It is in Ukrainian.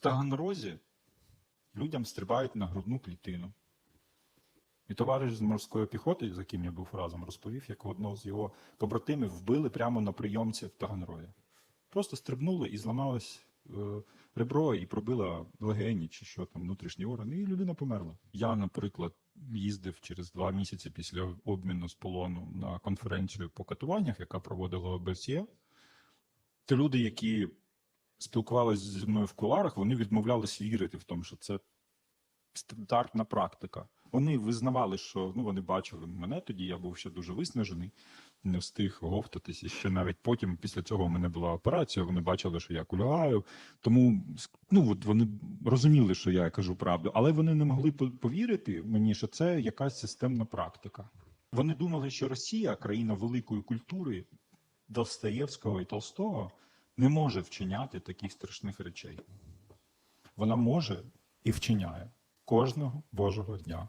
В Таганрозі людям стрибають на грудну клітину. І товариш з морської піхоти, з яким я був разом, розповів, як одного з його побратимів вбили прямо на прийомці в Таганрові. Просто стрибнули і зламалось е, ребро, і пробило легені чи що там, внутрішні органи, і людина померла. Я, наприклад, їздив через два місяці після обміну з полону на конференцію по катуваннях, яка проводила ОБСЄ. Ті люди, які спілкувалися зі мною в куларах, вони відмовлялись вірити в тому, що це стандартна практика. Вони визнавали, що ну вони бачили мене тоді. Я був ще дуже виснажений, не встиг говтатися. Ще навіть потім, після цього, у мене була операція. Вони бачили, що я кульгаю. Тому ну от вони розуміли, що я кажу правду, але вони не могли по- повірити мені, що це якась системна практика. Вони думали, що Росія, країна великої культури Достоєвського і Толстого, не може вчиняти таких страшних речей. Вона може і вчиняє кожного Божого дня.